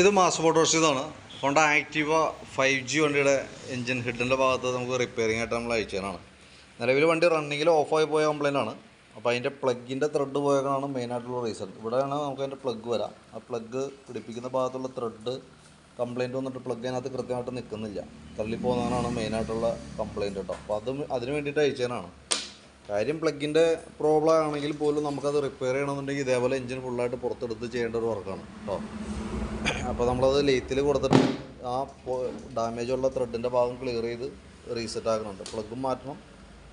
ഇത് mass photos ഇതാണ്. Honda Activa five G വണ്ടിയുടെ എഞ്ചിൻ ഹെഡിന്റെ ഭാഗത്ത് നമുക്ക് റിപ്പയറിംഗ് ആയിട്ട് നമ്മൾ അയച്ചതാണ്. നിലവിൽ വണ്ടി റണ്ണിങ്ങിൽ ഓഫായി പോയ കംപ്ലൈന്റ് ആണ്. അപ്പോൾ അതിന്റെ പ്ലഗിന്റെ ത്രെഡ് പോയതാണ് മെയിനായിട്ടുള്ള റീസൺ ഇവിടെയാണ് നമുക്ക് അതിന്റെ പ്ലഗ് വരാം. ആ പ്ലഗ് പിടിപ്പിക്കുന്ന ഭാഗത്തുള്ള ത്രെഡ് കംപ്ലൈന്റ് വന്നിട്ട് പ്ലഗ് അതിനകത്ത് കൃത്യമായിട്ട് നിൽക്കുന്നില്ല തള്ളിപ്പോകുന്നതാണ് മെയിനായിട്ടുള്ള കംപ്ലൈന്റ് കേട്ടോ. അപ്പോൾ അതും അതിന് വേണ്ടിയിട്ട് അയച്ചതിനാണ് കാര്യം പ്ലഗിന്റെ പ്രോബ്ലം ആണെങ്കിൽ പോലും നമുക്കത് റിപ്പയർ ചെയ്യണമെന്നുണ്ടെങ്കിൽ ഇതേപോലെ എഞ്ചിൻ ഫുള്ളായിട്ട് പുറത്തെടുത്ത് ചെയ്യേണ്ട ഒരു വർക്കാണ് കേട്ടോ. അപ്പോൾ നമ്മളത് ലെയ്ത്തിൽ കൊടുത്തിട്ട് ആ ഡാമേജ് ഉള്ള ത്രെഡിന്റെ ഭാഗം ക്ലിയർ ചെയ്ത് റീസെറ്റ് ആക്കുന്നുണ്ട് പ്ലഗും മാറ്റണം.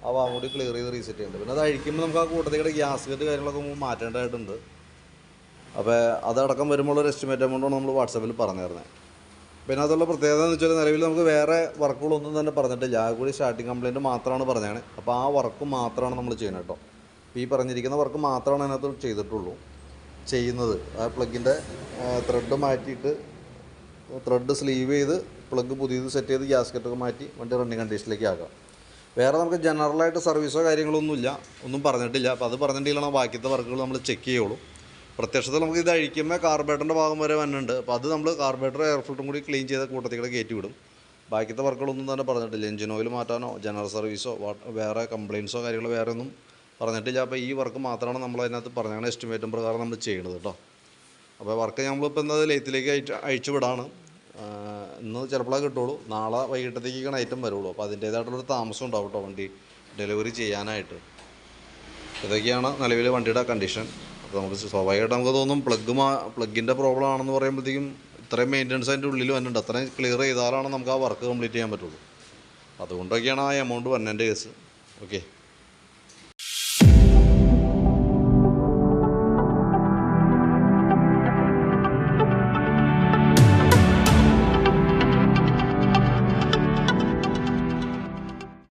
ആ ഭാഗം കൂടി ക്ലിയർ ചെയ്ത് റീസെറ്റ് ചെയ്യുന്നുണ്ട് പിന്നെ അത് അഴിക്കുമ്പോൾ നമുക്ക് ആ കൂട്ടത്തിൽ ഗ്യാസ് കെട്ട് കാര്യങ്ങളൊക്കെ മാറ്റേണ്ടതായിട്ടുണ്ട്. അപ്പോൾ അതടക്കം വരുമ്പോൾ ഒരു എസ്റ്റിമേറ്റ് എമൗണ്ടാണ് നമ്മൾ വാട്സാപ്പിൽ പറഞ്ഞിരുന്നത് പിന്നെ അതുള്ള പ്രത്യേകത എന്ന് വെച്ചാൽ നിലവിൽ നമുക്ക് വേറെ വർക്കുകളൊന്നും തന്നെ പറഞ്ഞിട്ടില്ല. ആ കൂടി സ്റ്റാർട്ടിങ് കംപ്ലയിന്റ് മാത്രമാണ് പറഞ്ഞത് അപ്പോൾ ആ വർക്ക് മാത്രമാണ് നമ്മൾ ചെയ്യുന്നത് കേട്ടോ ഈ പറഞ്ഞിരിക്കുന്ന വർക്ക് മാത്രമാണ് അതിനകത്ത് ചെയ്തിട്ടുള്ളൂ. ചെയ്യുന്നത്. ആ പ്ലഗിന്റെ ത്രെഡ് മാറ്റിയിട്ട് ത്രെഡ് സ്ലീവ് ചെയ്ത് പ്ലഗ് പുതിയത് സെറ്റ് ചെയ്ത് ഗ്യാസ്കറ്റൊക്കെ മാറ്റി വണ്ടി റണ്ണിങ് കണ്ടീഷനിലേക്ക് ആക്കാം. വേറെ നമുക്ക് ജനറലായിട്ട് സർവീസോ കാര്യങ്ങളൊന്നുമില്ല ഒന്നും പറഞ്ഞിട്ടില്ല. അപ്പോൾ അത് പറഞ്ഞിട്ടില്ലാണ് ബാക്കിയത്തെ വർക്കുകൾ നമ്മൾ ചെക്ക് ചെയ്യുള്ളൂ. പ്രത്യക്ഷത്തിൽ നമുക്ക് ഇത് അഴിക്കുമ്പോൾ കാർബേറ്ററിന്റെ ഭാഗം വരെ വന്നിട്ടുണ്ട് അപ്പോൾ അത് നമ്മൾ കാർബേറ്റർ എയർ ഫിൽറ്ററും കൂടി ക്ലീൻ ചെയ്ത കൂട്ടത്തിലൂടെ കയറ്റി വിടും. ബാക്കിയത്തെ വർക്കുകളൊന്നും തന്നെ പറഞ്ഞിട്ടില്ല. എഞ്ചിൻ ഓയിൽ മാറ്റാനോ ജനറൽ സർവീസോ വേറെ കംപ്ലയിൻസോ കാര്യങ്ങളോ വേറെ ഒന്നും പറഞ്ഞിട്ടില്ല. അപ്പോൾ ഈ വർക്ക് മാത്രമാണ് നമ്മൾ അതിനകത്ത് പറഞ്ഞാണ് എസ്റ്റിമേറ്റും പ്രകാരം നമ്മൾ ചെയ്യുന്നത് കേട്ടോ അപ്പോൾ വർക്ക് നമ്മളിപ്പോൾ എന്താ ലേത്തിലേക്ക് അയച്ച് അയച്ചു വിടാണ്. ഇന്ന് ചിലപ്പോഴേ കിട്ടുള്ളൂ. നാളെ വൈകിട്ടത്തേക്കാണ് ഐറ്റം വരുള്ളൂ. അപ്പോൾ അതിന്റേതായിട്ടുള്ളൊരു താമസം ഉണ്ടാവും കേട്ടോ വണ്ടി ഡെലിവറി ചെയ്യാനായിട്ട്. ഇതൊക്കെയാണ് നിലവിൽ വണ്ടിയുടെ കണ്ടീഷൻ അപ്പോൾ നമുക്ക് സ്വാഭാവികമായിട്ട് നമുക്ക് തോന്നും പ്ലഗ് മാ പ്ലഗിന്റെ പ്രോബ്ലം ആണെന്ന് പറയുമ്പോഴത്തേക്കും ഇത്രയും മെയിന്റനൻസ് അതിന്റെ ഉള്ളിൽ വന്നിട്ടുണ്ട് അത്രയും ക്ലിയർ ചെയ്താലാണ് നമുക്ക് ആ വർക്ക് കംപ്ലീറ്റ് ചെയ്യാൻ പറ്റുള്ളൂ. അതുകൊണ്ടൊക്കെയാണ് ആ എമൗണ്ട് വന്നതിന്റെ കേസ് ഓക്കെ